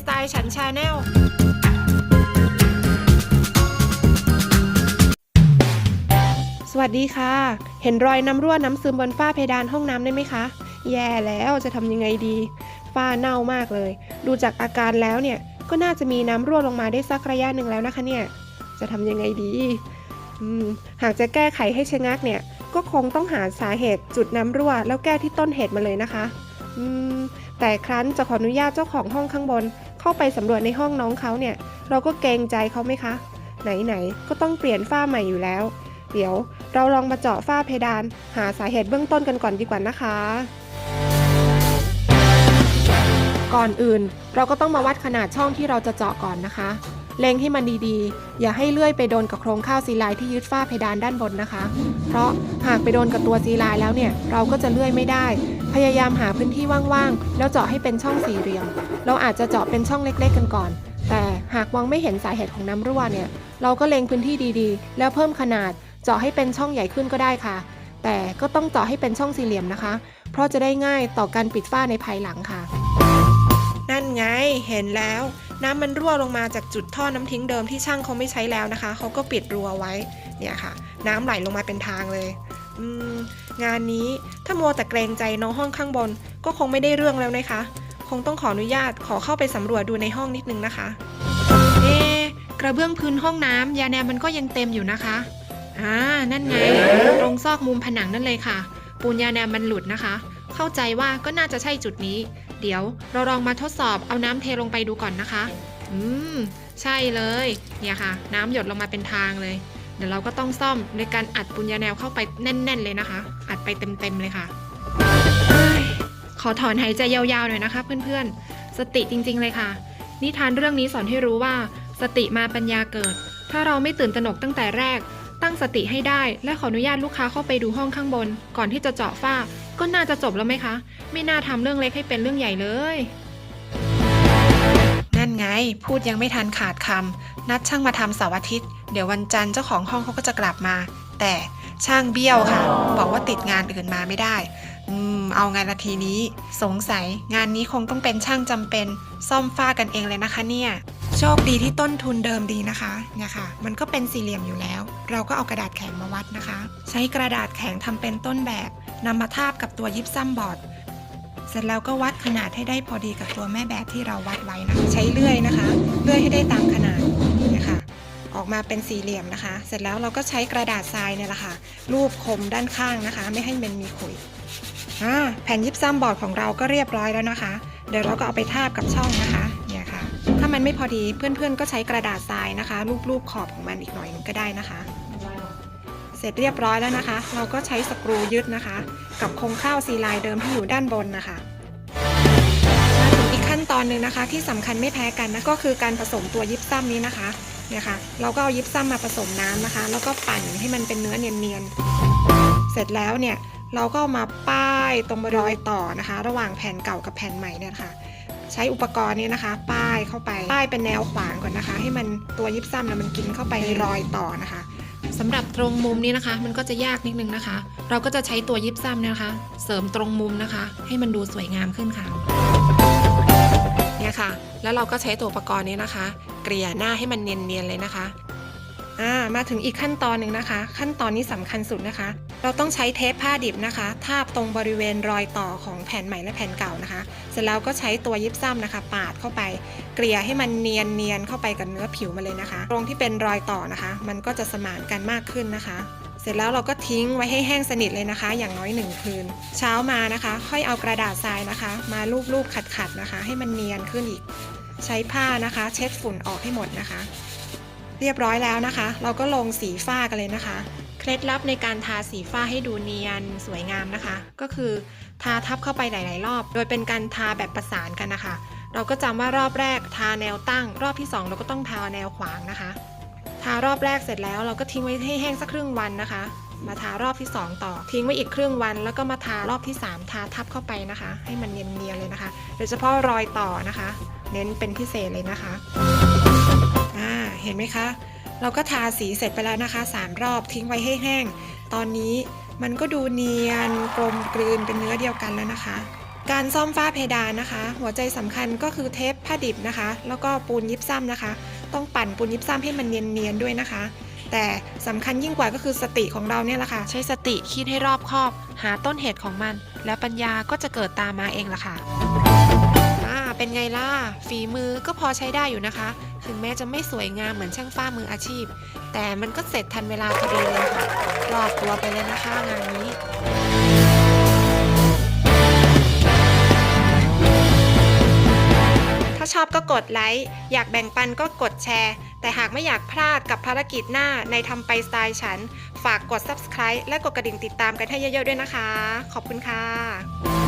สไตล์ฉันชาแนลสวัสดีค่ะ เห็นรอยน้ำรั่วน้ำซึมบนฝ้าเพดานห้องน้ำได้ไหมคะ แย่แล้วจะทำยังไงดี ฝ้าเน่ามากเลย ดูจากอาการแล้วเนี่ย ก็น่าจะมีน้ำรั่วลงมาได้สักระยะหนึ่งแล้วนะคะเนี่ย จะทำยังไงดีหากจะแก้ไขให้ชะงักเนี่ย ก็คงต้องหาสาเหตุจุดน้ำรั่ว แล้วแก้ที่ต้นเหตุมาเลยนะคะ แต่ครั้นจะขออนุญาตเจ้าของห้องข้างบน เข้าไปสำรวจในห้องน้องเขาเนี่ย เราก็เกรงใจเขาไหมคะ ไหนๆ ก็ต้องเปลี่ยนฝ้าใหม่อยู่แล้ว เดี๋ยวเราลองมาเจาะฝ้าเพดาน หาสาเหตุเบื้องต้นกันก่อนดีกว่านะคะ ก่อนอื่นเราก็ต้องมาวัดขนาดช่องที่เราจะเจาะก่อนนะคะ เล็งให้มันดีๆ อย่าให้เลื่อยไปโดนกับโครงข้าวซีไลน์ที่ยึดฝ้าเพดานด้านบนนะคะ เพราะหากไปโดนกับตัวซีไลน์แล้วเนี่ย เราก็จะเลื่อยไม่ได้ พยายามหาพื้นที่ว่างๆ แล้วเจาะให้เป็นช่องสี่เหลี่ยม เราอาจจะเจาะเป็นช่องเล็กๆกันก่อน แต่หากมองไม่เห็นสาเหตุของน้ำรั่วเนี่ย เราก็เล็งพื้นที่ดีๆ แล้วเพิ่มขนาด เจาะให้เป็นช่องใหญ่ขึ้นก็ได้ค่ะ แต่ก็ต้องเจาะให้เป็นช่องสี่เหลี่ยมนะคะ เพราะจะได้ง่ายต่อการปิดฝ้าในภายหลังค่ะ นั่นไง เห็นแล้ว น้ำมันรั่วลงมาจากจุดท่อน้ำทิ้งเดิมที่ช่างเขาไม่ใช้แล้วนะคะ เขาก็ปิดรัวไว้ เนี่ยค่ะ น้ำไหลลงมาเป็นทางเลย อืม งานนี้ถ้ามัวแต่เกรงใจน้องห้องข้างบน ก็คงไม่ได้เรื่องแล้วนะคะ คงต้องขออนุญาตขอเข้าไปสำรวจดูในห้องนิดนึงนะคะ เอ๊กระเบื้องพื้นห้องน้ำยาแนวมันก็ยังเต็มอยู่นะคะอ่านั่นไง ตรงซอกมุมผนังนั่นเลยค่ะ ปูนยาแนวมันหลุดนะคะ เข้าใจว่าก็น่าจะใช่จุดนี้ เดี๋ยวเราลองมาทดสอบเอาน้ำเทลงไปดูก่อนนะคะ อืม ใช่เลย เนี่ยค่ะ น้ำหยดลงมาเป็นทางเลย ดี๋ยวเราก็ต้องซ่อมโดยการอัดปูนยาแนวเข้าไปแน่น ๆ เลยนะคะ อัดไปเต็ม ๆ เลยค่ะ ขอถอนหายใจยาวๆหน่อยนะคะ เพื่อนๆ สติจริง ๆ เลยค่ะ นิทานเรื่องนี้สอนให้รู้ว่า สติมาปัญญาเกิด ถ้าเราไม่ตื่นตระหนกตั้งแต่แรก ตั้งสติให้ได้และขออนุญาตลูกค้าเข้าไปดูห้องข้างบน ก่อนที่จะเจาะฝ้า ก็น่าจะจบแล้วไหมคะ ไม่น่าทำเรื่องเล็กให้เป็นเรื่องใหญ่เลย ไง พูดยังไม่ทันขาดคำนัดช่างมาทำเสาร์อาทิตย์ เดี๋ยววันจันทร์เจ้าของห้องเขาก็จะกลับมา แต่ช่างเบี้ยวค่ะ บอกว่าติดงานอื่นมาไม่ได้ อืม เอาไงละทีนี้ สงสัยงานนี้คงต้องเป็นช่างจำเป็น ซ่อมฝ้ากันเองเลยนะคะเนี่ย โชคดีที่ต้นทุนเดิมดีนะคะเนี่ยค่ะ มันก็เป็นสี่เหลี่ยมอยู่แล้ว เราก็เอากระดาษแข็งมาวัดนะคะ ใช้กระดาษแข็งทำเป็นต้นแบบนำมาทาบกับตัวยิปซัมบอร์ด เสร็จแล้วก็วัดขนาดให้ได้พอดีกับตัวแม่แบบที่เราวัดไว้นะใช้เลื่อยนะคะ เลื่อยให้ได้ตามขนาดเนี่ยค่ะออกมาเป็นสี่เหลี่ยมนะคะ เสร็จแล้วเราก็ใช้กระดาษทรายเนี่ยแหละค่ะ รูปคมด้านข้างนะคะ ไม่ให้มันมีขุยอ่าแผ่นยิปซัมบอร์ดของเราก็เรียบร้อยแล้วนะคะ เดี๋ยวเราก็เอาไปทาบกับช่องนะคะเนี่ยค่ะ ถ้ามันไม่พอดีเพื่อนๆ ก็ใช้กระดาษทรายนะคะรูปๆขอบของมันอีกหน่อยนึงก็ได้นะคะ เสร็จเรียบร้อยแล้วนะคะ เราก็ใช้สกรูยึดนะคะ กับโครงข้าวซีไลน์เดิมที่อยู่ด้านบนนะคะมาถึงอีกขั้นตอนหนึ่งนะคะ ที่สำคัญไม่แพ้กันนะก็คือการผสมตัวยิปซัมนี้นะคะเนี่ยค่ะเราก็เอายิปซัมมาผสมน้ำนะคะ แล้วก็ปั่นให้มันเป็นเนื้อเนียนๆเสร็จแล้วเนี่ยเราก็มาป้ายตรงรอยต่อนะคะ ระหว่างแผ่นเก่ากับแผ่นใหม่เนี่ยค่ะ ใช้อุปกรณ์นี้นะคะ ป้ายเข้าไปป้ายเป็นแนวขวางก่อนนะคะ ให้มันตัวยิปซัมนะมันกินเข้าไปในรอยต่อนะคะ สำหรับตรงมุมนี้นะคะ มันก็จะยากนิดนึงนะคะ เราก็จะใช้ตัวยิบซัมเนยนะคะ เสริมตรงมุมนะคะ ให้มันดูสวยงามขึ้นค่ะเนี่ยค่ะ แล้วเราก็ใช้ตัวอุปกรณ์นี้นะคะ เกลี่ยหน้าให้มันเนียนๆเลยนะคะ อ่ามาถึงอีกขั้นตอนหนึ่งนะคะ ขั้นตอนนี้สำคัญสุดนะคะ เราต้องใช้เทปผ้าดิบนะคะ ทาบตรงบริเวณรอยต่อของแผ่นใหม่และแผ่นเก่านะคะ เสร็จแล้วก็ใช้ตัวยิปซัมนะคะ ปาดเข้าไป เกลี่ยให้มันเนียนเนียนเข้าไปกับเนื้อผิวมาเลยนะคะ ตรงที่เป็นรอยต่อนะคะ มันก็จะสมานกันมากขึ้นนะคะเสร็จแล้วเราก็ทิ้งไว้ให้แห้งสนิทเลยนะคะ อย่างน้อยหนึ่งคืน เช้ามานะคะ ค่อยเอากระดาษทรายนะคะ มาลูบๆขัดๆนะคะ ให้มันเนียนขึ้นอีก ใช้ผ้านะคะ เช็ดฝุ่นออกให้หมดนะคะ เรียบร้อยแล้วนะคะ เราก็ลงสีฝ้ากันเลยนะคะ เคล็ดลับในการทาสีฝ้าให้ดูเนียนสวยงามนะคะ ก็คือทาทับเข้าไปหลาย ๆ รอบ โดยเป็นการทาแบบประสานกันนะคะ เราก็จำว่ารอบแรกทาแนวตั้ง รอบที่สองเราก็ต้องทาแนวขวางนะคะ ทารอบแรกเสร็จแล้วเราก็ทิ้งไว้ให้แห้งสักครึ่งวันนะคะ มาทารอบที่ 2 ต่อ ทิ้งไว้อีกครึ่งวัน แล้วก็มาทารอบที่ 3 ทาทับเข้าไปนะคะ ให้มันเนียนๆเลยนะคะ โดยเฉพาะรอยต่อนะคะ เน้นเป็นพิเศษเลยนะคะ เห็นไหมคะ เราก็ทาสีเสร็จไปแล้วนะคะ 3 รอบทิ้งไว้ให้แห้ง ตอนนี้มันก็ดูเนียนกลมกลืนเป็นเนื้อเดียวกันแล้วนะคะ การซ่อมฝ้าเพดานนะคะ หัวใจสำคัญก็คือเทปผ้าดิบนะคะ แล้วก็ปูนยิบซ้ำนะคะ ต้องปั่นปูนยิบซ้ำให้มันเนียนๆด้วยนะคะ แต่สำคัญยิ่งกว่าก็คือสติของเราเนี่ยแหละค่ะ ใช้สติคิดให้รอบคอบ หาต้นเหตุของมัน แล้วปัญญาก็จะเกิดตามมาเองล่ะค่ะอ่า เป็นไงล่ะ ฝีมือก็พอใช้ได้อยู่นะคะ ถึงแม้จะไม่สวยงามเหมือนช่างฝ้ามืออาชีพ แต่มันก็เสร็จทันเวลาพอดีเลยค่ะรอดตัวไปเลยนะคะงานนี้ถ้าชอบก็กดไลค์ อยากแบ่งปันก็กดแชร์ แต่หากไม่อยากพลาดกับภารกิจหน้าในทำไปสไตล์ฉัน ฝากกด subscribe และกดกระดิ่งติดตามกันให้เยอะๆด้วยนะคะ ขอบคุณค่ะ